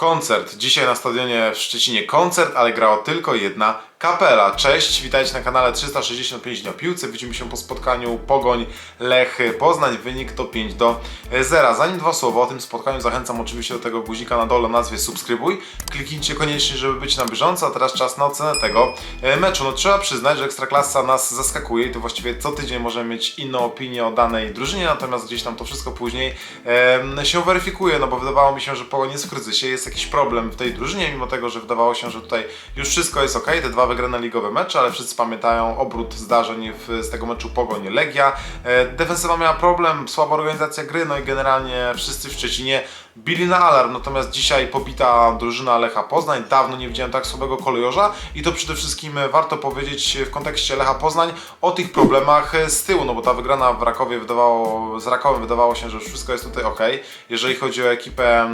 Koncert. Dzisiaj na stadionie w Szczecinie koncert, ale grała tylko jedna kapela. Cześć, witajcie na kanale 365 dni o piłce. Widzimy się po spotkaniu Pogoń Lech Poznań. Wynik to 5 do 0. Zanim dwa słowa o tym spotkaniu, zachęcam oczywiście do tego guzika na dole o nazwie subskrybuj. Kliknijcie koniecznie, żeby być na bieżąco, a teraz czas na ocenę tego e, meczu. No trzeba przyznać, że Ekstraklasa nas zaskakuje i to właściwie co tydzień możemy mieć inną opinię o danej drużynie, natomiast gdzieś tam to wszystko później em, się weryfikuje, no bo wydawało mi się, że Pogoń jest w kryzysie, jest jakiś problem w tej drużynie, mimo tego, że wydawało się, że tutaj już wszystko jest ok, te dwa wygrane ligowe mecze, ale wszyscy pamiętają obrót zdarzeń w, z tego meczu Pogoń Legia. E, defensywa miała problem, słaba organizacja gry, no i generalnie wszyscy w Szczecinie bili na alarm, natomiast dzisiaj pobita drużyna Lecha Poznań, dawno nie widziałem tak słabego kolejorza i to przede wszystkim warto powiedzieć w kontekście Lecha Poznań o tych problemach z tyłu, no bo ta wygrana w Rakowie wydawało, z Rakowem wydawało się, że wszystko jest tutaj ok, jeżeli chodzi o ekipę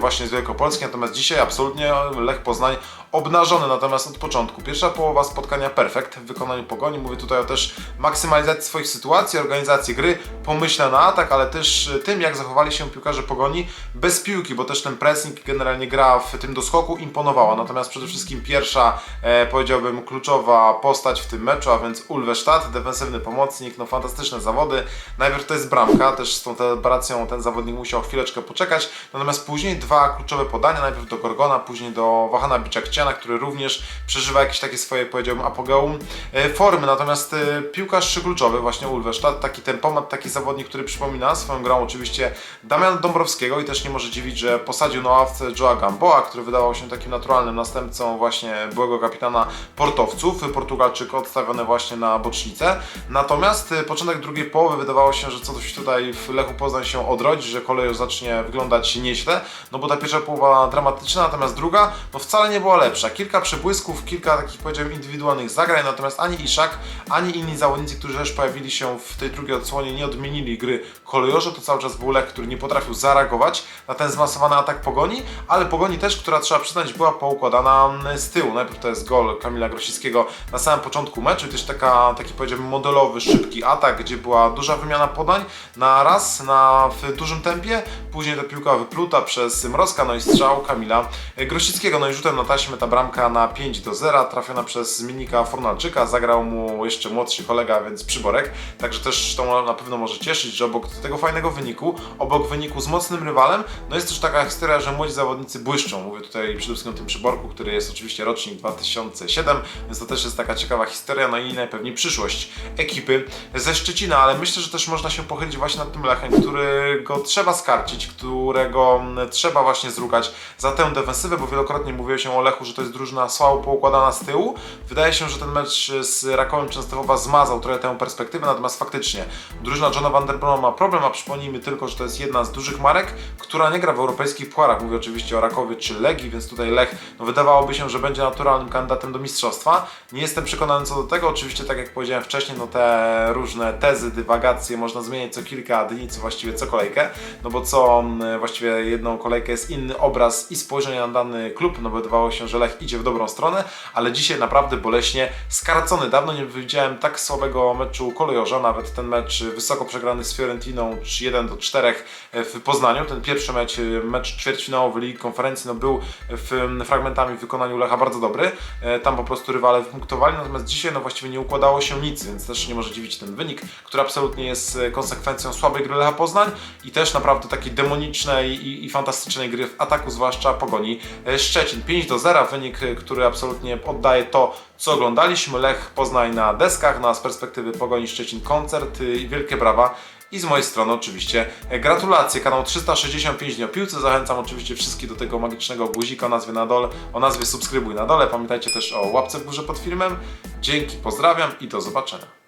właśnie z Wielkopolski, natomiast dzisiaj absolutnie Lech Poznań obnażony, natomiast od początku. Pierwsza połowa spotkania perfekt w wykonaniu Pogoni, mówię tutaj o też maksymalizacji swoich sytuacji, organizacji gry, pomyśle na atak, ale też e, tym, jak zachowali się piłkarze Pogoni bez piłki, bo też ten pressing generalnie gra w tym doskoku imponowała. Natomiast przede wszystkim pierwsza, e, powiedziałbym, kluczowa postać w tym meczu, a więc Ulwestadt, defensywny pomocnik, no fantastyczne zawody. Najpierw to jest bramka, też z tą celebracją ten zawodnik musiał chwileczkę poczekać, natomiast później dwa kluczowe podania, najpierw do Gorgona, później do Wahana Biczakciana, który również przeżywa jakieś takie swoje, powiedziałbym, apogeum e, formy. Natomiast e, piłkarz kluczowy, właśnie Ulwestadt, taki tempomat, taki zawodnik, który przypomina swoją grą oczywiście Damian Dąbrowskiego i też nie może dziwić, że posadził na ławce Joa Gamboa, który wydawał się takim naturalnym następcą właśnie byłego kapitana portowców, Portugalczyk odstawiony właśnie na bocznicę. Natomiast e, początek drugiej połowy wydawało się, że coś tutaj w Lechu Poznań się odrodzi, że kolej zacznie wyglądać nieźle, no bo ta pierwsza połowa dramatyczna, natomiast druga no wcale nie była lepsza. Kilka przebłysków, kilka takich powiedziałem indywidualnych zagrań, natomiast ani Iszak, ani inni zawodnicy, którzy też pojawili się w tej drugiej odsłonie, nie odmienili gry kolejorze. To cały czas był Lech, który nie potrafił zareagować na ten zmasowany atak Pogoni, ale Pogoni też, która trzeba przyznać, była poukładana z tyłu. Najpierw to jest gol Kamila Grosickiego na samym początku meczu też taka, taki powiedziałbym modelowy, szybki atak, gdzie była duża wymiana podań na raz, na, w dużym tempie, później ta piłka wypluta przez Mrozka, no i strzał Kamila Grosickiego, no i rzutem na taśmę ta bramka na 5 do 0, trafiona przez Zmiennika Fornalczyka, zagrał mu jeszcze młodszy kolega, więc Przyborek, także też to na pewno może cieszyć, że obok tego fajnego wyniku, obok wyniku z mocnym rywalem, no jest też taka historia, że młodzi zawodnicy błyszczą, mówię tutaj przede wszystkim o tym Przyborku, który jest oczywiście rocznik 2007, więc to też jest taka ciekawa historia, no i najpewniej przyszłość ekipy ze Szczecina, ale myślę, że też można się pochylić właśnie nad tym Lechem, którego trzeba skarcić, którego trzeba właśnie zrugać za tę defensywę, bo wielokrotnie mówiło się o Lechu, że to jest drużyna słabo poukładana z tyłu. Wydaje się, że ten mecz z Rakowem Częstochowa zmazał trochę tę perspektywę, natomiast faktycznie drużyna Johna Van Der ma problem, a przypomnijmy tylko, że to jest jedna z dużych marek, która nie gra w europejskich pucharach. Mówię oczywiście o Rakowie czy Legii, więc tutaj Lech, no wydawałoby się, że będzie naturalnym kandydatem do mistrzostwa. Nie jestem przekonany co do tego, oczywiście tak jak powiedziałem wcześniej, no te różne tezy, dywagacje można zmieniać co kilka dni, co właściwie co kolejkę, no bo co mm, właściwie jedną kolejkę jest inny obraz i spojrzenie na dany klub, no bo wydawało się, że Lech idzie w dobrą stronę, ale dzisiaj naprawdę boleśnie skarcony. Dawno nie widziałem tak słabego meczu kolejorza, nawet ten mecz wysoko przegrany z Fiorentiną 1 do 4 w Poznaniu, ten pierwszy mecz, mecz ćwierćfinałowy Ligi Konferencji, no był w, fragmentami w wykonaniu Lecha bardzo dobry, E, tam po prostu rywale wypunktowali, natomiast dzisiaj no właściwie nie układało się nic, więc też nie może dziwić ten wynik, który absolutnie jest e, konsekwencją słabej gry Lecha Poznań i też naprawdę takiej demonicznej i, i fantastycznej gry w ataku, zwłaszcza Pogoni e, Szczecin. 5 do 0, wynik, który absolutnie oddaje to, co oglądaliśmy. Lech Poznań na deskach, no a z perspektywy Pogoni Szczecin koncert y, i wielkie brawa. I z mojej strony oczywiście e, gratulacje. Kanał 365 dni o piłce. Zachęcam oczywiście wszystkich do tego magicznego guzika o nazwie na dole, o nazwie subskrybuj na dole. Pamiętajcie też o łapce w górze pod filmem. Dzięki, pozdrawiam i do zobaczenia.